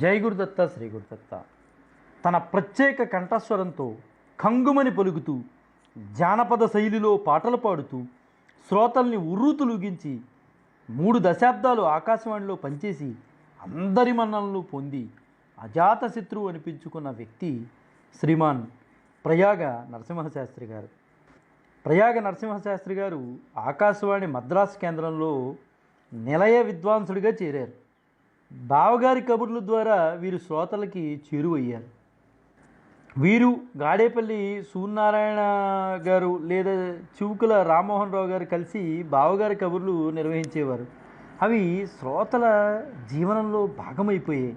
జై గురుదత్త శ్రీ గురుదత్త తన ప్రత్యేక కంఠస్వరంతో కంగుమని పలుకుతూ జానపద శైలిలో పాటలు పాడుతూ శ్రోతల్ని ఉర్రూతులుగించి మూడు దశాబ్దాలు ఆకాశవాణిలో పనిచేసి అందరి మన్ననలు పొంది అజాతశత్రువు అనిపించుకున్న వ్యక్తి శ్రీమాన్ ప్రయాగ నరసింహశాస్త్రి గారు. ప్రయాగ నరసింహశాస్త్రి గారు ఆకాశవాణి మద్రాసు కేంద్రంలో నిలయ విద్వాంసుడిగా చేరారు. బావగారి కబుర్ల ద్వారా వీరు శ్రోతలకి చేరువయ్యారు. వీరు గాడేపల్లి సూర్యనారాయణ గారు లేదా చివుకుల రామ్మోహన్ రావు గారు కలిసి బావగారి కబుర్లు నిర్వహించేవారు. అవి శ్రోతల జీవనంలో భాగమైపోయాయి.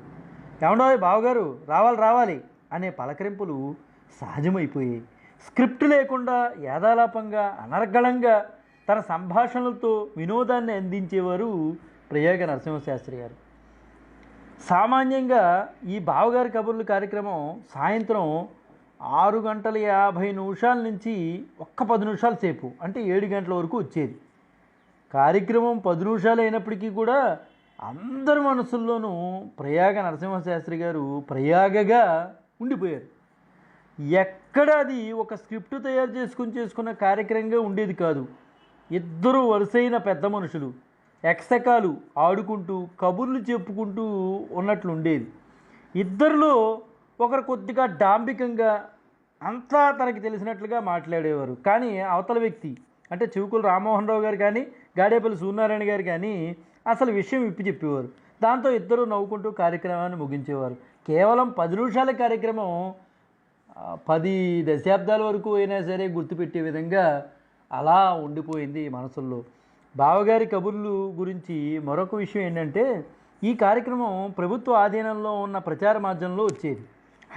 ఏమండో బావగారు? రావాలి రావాలి అనే పలకరింపులు సహజమైపోయాయి. స్క్రిప్ట్ లేకుండా యాదాలాపంగా అనర్గళంగా తన సంభాషణలతో వినోదాన్ని అందించేవారు ప్రయోగ నరసింహశాస్త్రి గారు. సామాన్యంగా ఈ బావగారి కబుర్లు కార్యక్రమం సాయంత్రం ఆరు గంటల యాభై నిమిషాల నుంచి ఒక్క పది నిమిషాల సేపు అంటే ఏడు గంటల వరకు వచ్చేది. కార్యక్రమం పది నిమిషాలు అయినప్పటికీ కూడా అందరి మనసుల్లోనూ ప్రయాగ నరసింహశాస్త్రి గారు ప్రయాగగా ఉండిపోయారు. ఎక్కడ అది ఒక స్క్రిప్ట్ తయారు చేసుకుని చేసుకున్న కార్యక్రమంగా ఉండేది కాదు. ఇద్దరు వరుసైన పెద్ద మనుషులు. ఎక్సకాలు ఆడుకుంటూ కబుర్లు చెప్పుకుంటూ ఉన్నట్లు ఉండేది ఇద్దరిలో ఒకరు కొద్దిగా డాంబికంగా అంతా తనకి తెలిసినట్లుగా మాట్లాడేవారు. కానీ అవతల వ్యక్తి అంటే చివుకులు రామ్మోహన్ రావు గారు కానీ గాడేపల్లి సూర్యనారాయణ గారు కానీ అసలు విషయం ఇప్పి చెప్పేవారు. దాంతో ఇద్దరు నవ్వుకుంటూ కార్యక్రమాన్ని ముగించేవారు. కేవలం పది నిమిషాల కార్యక్రమం పది దశాబ్దాల వరకు అయినా సరే గుర్తుపెట్టే విధంగా అలా ఉండిపోయింది మనసుల్లో. బావగారి కబుర్లు గురించి మరొక విషయం ఏంటంటే ఈ కార్యక్రమం ప్రభుత్వ ఆధీనంలో ఉన్న ప్రచార మాధ్యమంలో వచ్చేది.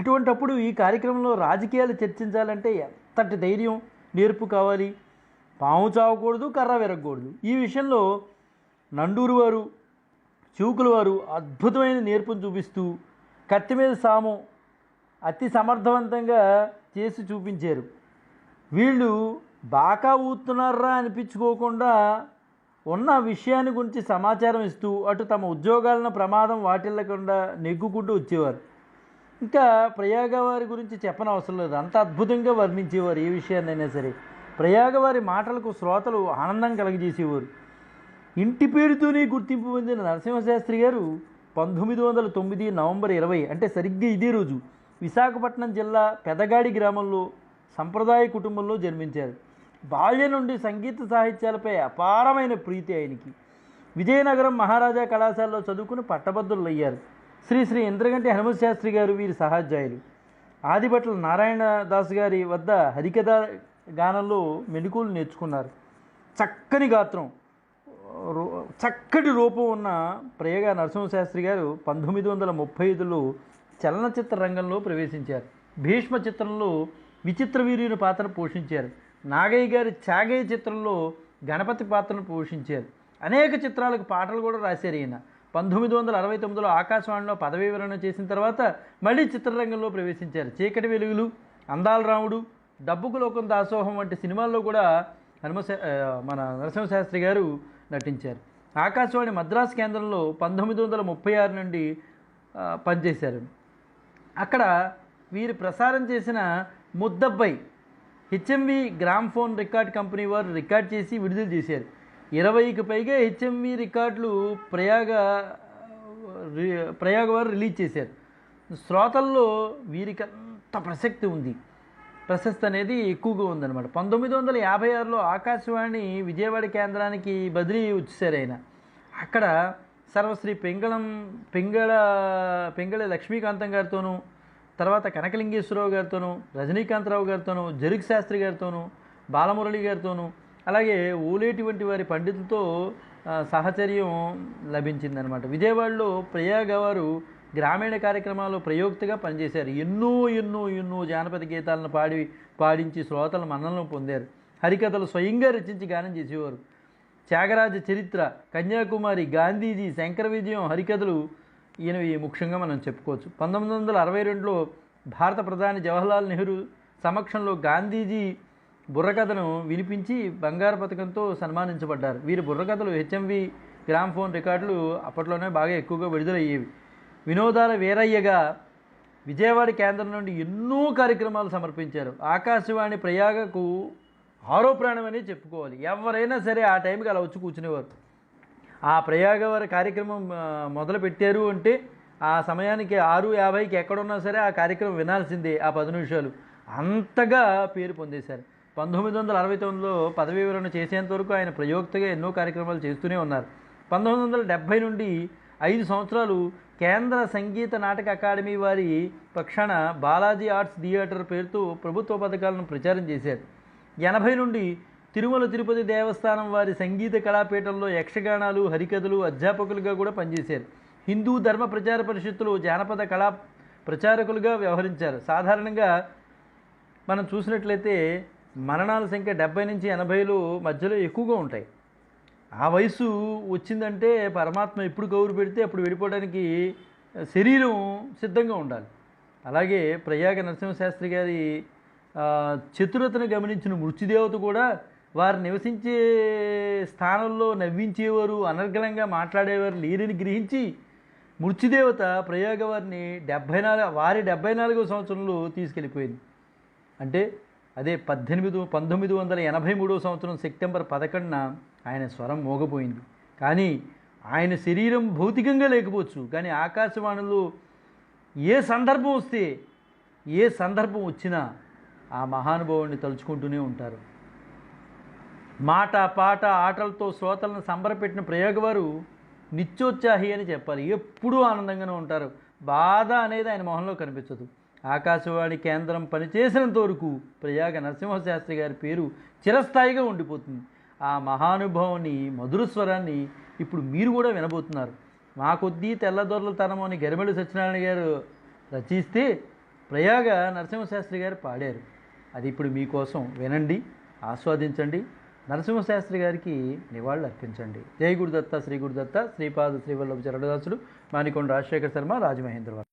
అటువంటప్పుడు ఈ కార్యక్రమంలో రాజకీయాలు చర్చించాలంటే ఎంతటి ధైర్యం నేర్పు కావాలి? పాము చావకూడదు కర్ర విరగకూడదు. ఈ విషయంలో నండూరు వారు చూకుల వారు అద్భుతమైన నేర్పును చూపిస్తూ కత్తి మీద సాము అతి సమర్థవంతంగా చేసి చూపించారు. వీళ్ళు బాకా ఊతున్నారా అనిపించుకోకుండా ఉన్న విషయాన్ని గురించి సమాచారం ఇస్తూ అటు తమ ఉద్యోగాలను ప్రమాదం వాటిల్లకుండా నెగ్గుకుంటూ వచ్చేవారు. ఇంకా ప్రయాగవారి గురించి చెప్పనవసరం లేదు. అంత అద్భుతంగా వర్ణించేవారు ఏ విషయాన్నైనా సరే. ప్రయాగవారి మాటలకు శ్రోతలు ఆనందం కలగజేసేవారు. ఇంటి పేరుతోనే గుర్తింపు పొందిన నరసింహశాస్త్రి గారు పంతొమ్మిది వందల తొమ్మిది నవంబర్ ఇరవై అంటే సరిగ్గా ఇదే రోజు విశాఖపట్నం జిల్లా పెదగాడి గ్రామంలో సంప్రదాయ కుటుంబంలో జన్మించారు. బాల్య నుండి సంగీత సాహిత్యాలపై అపారమైన ప్రీతి ఆయనకి. విజయనగరం మహారాజా కళాశాలలో చదువుకుని పట్టభద్రులు అయ్యారు శ్రీ శ్రీ ఇంద్రగంటి హనుమశాస్త్రి గారు వీరి సహాధ్యాయులు ఆదిభట్ల నారాయణదాస్ గారి వద్ద హరికథ గానంలో మెలకువలు నేర్చుకున్నారు. చక్కని గాత్రం. చక్కటి రూపం ఉన్న ప్రయోగ నరసింహశాస్త్రి గారు పంతొమ్మిది వందల ముప్పై ఐదులో చలనచిత్ర రంగంలో ప్రవేశించారు. భీష్మ చిత్రంలో విచిత్ర వీరుని పాత్ర పోషించారు. నాగయ్య గారి చాగయ్య చిత్రంలో గణపతి పాత్రను పోషించారు. అనేక చిత్రాలకు పాటలు కూడా రాశారు ఈయన. పంతొమ్మిది వందల అరవై తొమ్మిదిలో ఆకాశవాణిలో పదవీ విరమణ చేసిన తర్వాత మళ్ళీ చిత్రరంగంలో ప్రవేశించారు. చీకటి వెలుగులు అందాల రాముడు డబ్బుకు లోకం దాసోహం వంటి సినిమాల్లో కూడా హనుమ మన నరసింహశాస్త్రి గారు నటించారు. ఆకాశవాణి మద్రాసు కేంద్రంలో పంతొమ్మిది వందల ముప్పై ఆరు నుండి పనిచేశారు. అక్కడ వీరు ప్రసారం చేసిన ముద్దబ్బాయి HMV gramophone record company వారు రికార్డ్ చేసి విడుదల చేశారు. ఇరవైకి పైగా హెచ్ఎంవి రికార్డులు ప్రయాగ రి- ప్రయాగ వారు రిలీజ్ చేశారు. శ్రోతల్లో వీరికి అంత ప్రసక్తి ఉంది. ప్రశస్తి అనేది ఎక్కువగా ఉందన్నమాట. పంతొమ్మిది వందల యాభై ఆరులో ఆకాశవాణి విజయవాడ కేంద్రానికి బదిలీ వచ్చేసారు ఆయన. అక్కడ సర్వశ్రీ పెంగళం పెంగళ పెంగళ లక్ష్మీకాంతం గారితోనూ తర్వాత కనకలింగేశ్వరరావు గారితోనూ రజనీకాంతరావు గారితోనూ జరుగు శాస్త్రి గారితోనూ బాలమురళి గారితోనూ అలాగే ఊలేటి వంటి వారి పండితులతో సహచర్యం లభించిందనమాట విజయవాడలో ప్రయాగ వారు గ్రామీణ కార్యక్రమాల్లో ప్రయోక్తగా పనిచేశారు. ఎన్నో ఎన్నో ఎన్నో జానపద గీతాలను పాడి పాడించి శ్రోతల మన్నలను పొందారు. హరికథలు స్వయంగా రచించి గానం చేసేవారు. త్యాగరాజ చరిత్ర కన్యాకుమారి గాంధీజీ శంకర విజయం హరికథలు ఈయనవి ముఖ్యంగా మనం చెప్పుకోవచ్చు. పంతొమ్మిది వందల అరవై రెండులో భారత ప్రధాని జవహర్లాల్ నెహ్రూ సమక్షంలో గాంధీజీ బుర్రకథను వినిపించి బంగారు పథకంతో సన్మానించబడ్డారు. వీరి బుర్రకథలు హెచ్ఎంవి గ్రామ్ ఫోన్ రికార్డులు అప్పట్లోనే బాగా ఎక్కువగా విడుదలయ్యేవి. వినోదాల వీరయ్యగా విజయవాడ కేంద్రం నుండి ఎన్నో కార్యక్రమాలు సమర్పించారు. ఆకాశవాణి ప్రయాగకు ఆరో ప్రాణం చెప్పుకోవాలి. ఎవరైనా సరే ఆ టైంకి అలా వచ్చి కూర్చునేవారు. ఆ ప్రయాగ కార్యక్రమం మొదలు పెట్టారు అంటే ఆ సమయానికి ఆరు యాభైకి ఎక్కడున్నా సరే ఆ కార్యక్రమం వినాల్సిందే ఆ పది నిమిషాలు. అంతగా పేరు పొందేశారు. పంతొమ్మిది వందల అరవై తొమ్మిదిలో పదవీ వివరణ చేసేంత వరకు ఆయన ప్రయోక్తగా ఎన్నో కార్యక్రమాలు చేస్తూనే ఉన్నారు. పంతొమ్మిది వందల డెబ్భై నుండి ఐదు సంవత్సరాలు కేంద్ర సంగీత నాటక అకాడమీ వారి పక్షాన బాలాజీ ఆర్ట్స్ థియేటర్ పేరుతో ప్రభుత్వ పథకాలను ప్రచారం చేశారు. ఎనభై నుండి తిరుమల తిరుపతి దేవస్థానం వారి సంగీత కళాపీఠంలో యక్షగానాలు హరికథలు అధ్యాపకులుగా కూడా పనిచేశారు. హిందూ ధర్మ ప్రచార పరిషత్తులో జానపద కళా ప్రచారకులుగా వ్యవహరించారు. సాధారణంగా మనం చూసినట్లయితే మరణాల సంఖ్య డెబ్బై నుంచి ఎనభైలో మధ్యలో ఎక్కువగా ఉంటాయి. ఆ వయసు వచ్చిందంటే పరమాత్మ ఎప్పుడు కౌరు పెడితే అప్పుడు వెళ్ళిపోవడానికి శరీరం సిద్ధంగా ఉండాలి. అలాగే ప్రయాగ నరసింహశాస్త్రి గారి చతురతను గమనించిన మృత్యుదేవత కూడా వారు నివసించే స్థానంలో నవ్వించేవారు అనర్గళంగా మాట్లాడేవారు లేరని గ్రహించి మృత్యుదేవత ప్రయోగవారిని డెబ్భై నాలుగు వారి డెబ్భై నాలుగో సంవత్సరంలో తీసుకెళ్ళిపోయింది. అంటే అదే పద్దెనిమిది పంతొమ్మిది వందల ఎనభై మూడో సంవత్సరం సెప్టెంబర్ పదకొండున ఆయన స్వరం మోగపోయింది. కానీ ఆయన శరీరం భౌతికంగా లేకపోవచ్చు కానీ ఆకాశవాణిలో ఏ సందర్భం వస్తే ఏ సందర్భం వచ్చినా ఆ మహానుభావుడిని తలుచుకుంటూనే ఉంటారు. మాట పాట ఆటలతో శ్రోతలను సంబరపెట్టిన ప్రయోగవారు నిత్యోత్సాహి అని చెప్పాలి. ఎప్పుడూ ఆనందంగానే ఉంటారు. బాధ అనేది ఆయన మొహంలో కనిపించదు. ఆకాశవాణి కేంద్రం పనిచేసినంత వరకు ప్రయాగ నరసింహశాస్త్రి గారి పేరు చిరస్థాయిగా ఉండిపోతుంది. ఆ మహానుభావుని మధుర స్వరాన్ని ఇప్పుడు మీరు కూడా వినబోతున్నారు. మా కొద్దీ తెల్లదొరల తనము అని గరిమెళ్ళ సత్యనారాయణ గారు రచిస్తే ప్రయాగ నరసింహశాస్త్రి గారు పాడారు. అది ఇప్పుడు మీకోసం వినండి ఆస్వాదించండి. నరసింహశాస్త్రి గారికి నివాళులు అర్పించండి. జై గురుదత్త శ్రీ గురుదత్త శ్రీపాద శ్రీవల్లభ చరణదాసుడు మానికొండ రాజశేఖర శర్మ రాజమహేంద్రవర్.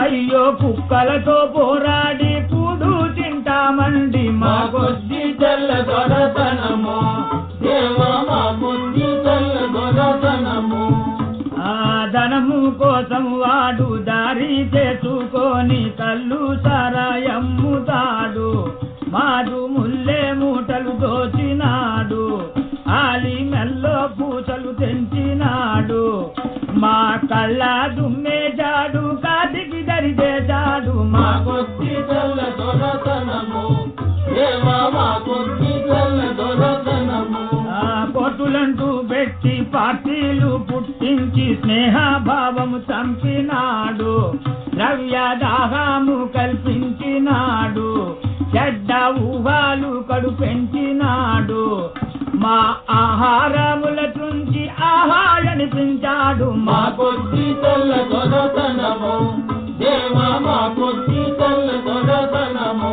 అయ్యో కుక్కలతో పోరాడి పూడు తింటామండి మా కొద్ది తెల్ల దొరతనము. ధనము కోసం వాడు దారి చేసుకొని కళ్ళు సరాయమ్ముతాడు మాడు ముల్లే మూటలు దోచినాడు. ఆలి మెల్లో పూసలు తెంచినాడు. మా కళ్ళ దరిచేశాడు మా మా కొద్ది తెల్ల దొరతనము. దేవా మా కొద్ది తెల్ల దొరతనము. ఆ కోటులంటూ పెట్టి పార్టీలు పుట్టించి స్నేహభావము చంపినాడు. ద్రవ్య దాహము కల్పించినాడు. చెడ్డ ఊహాలు కడు పెంచినాడు మా ఆహారముల తుంచి ఆహారనిపించాడు మా కొద్ది తెల్ల దొరతనము. దేవా దొరతనము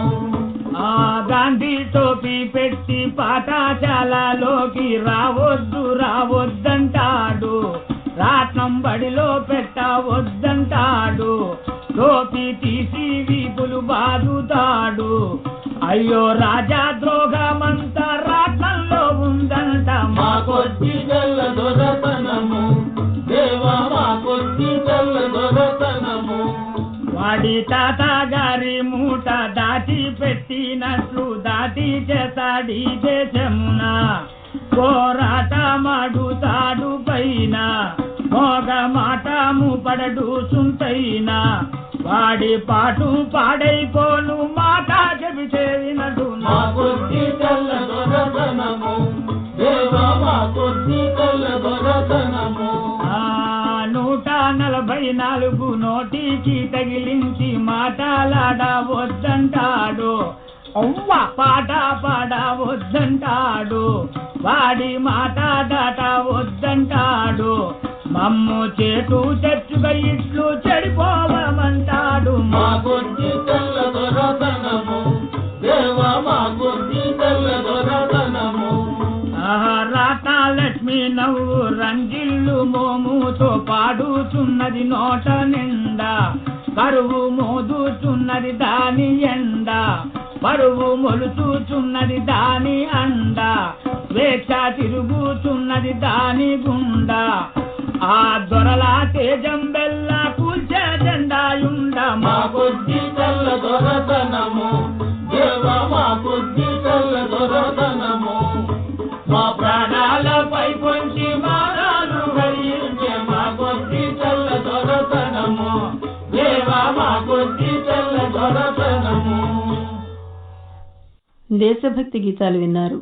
ఆ గాంధీ టోపీ పెట్టి పాఠశాలలోకి రావద్దు రావద్దంటాడు. రాట్నం బడిలో పెట్టవద్దంటాడు టోపీ తీసి వీపులు బాదుతాడు. అయ్యో రాజా ద్రోగమంత చేతాడి దేశమున పోరాట మాడుతాడు పైన మోగ మాటము పడడు సుంతైన. వాడి పాటు పాడైపోను మాట చెబితే వినడు మా కొద్ది తెల్ల దొరతనము దేవా మా కొద్ది తెల్ల దొరతనము. ఆ నూట నలభై నాలుగు నోటికి తగిలించి మాటలాడ వద్దంటాడు అవ్వ పాట పాడ వద్దంటాడు వాడి మాట దాట వద్దంటాడు మమ్ము చేటు చచ్చుగా ఇట్లు చెడిపోవమంటాడు. మా కొద్ది తెల్ల దొరతనము దేవా మా కొద్ది తెల్ల దొరతనము. రాత లక్ష్మి నవ్వు రంజిల్లు మోముతో పాడుతున్నది నోట నిండా కరువు మోదుచున్నది దాని ఎండా. పరువు మొలుచుచున్నది దాని అండ స్వేచ్ఛ తిరుగుచున్నది దాని గుండా. ఆ దొరలా తేజం బెల్ల కూల్చే జెండాయుండ మా బుద్ధి దేశభక్తి గీతాలు విన్నారు.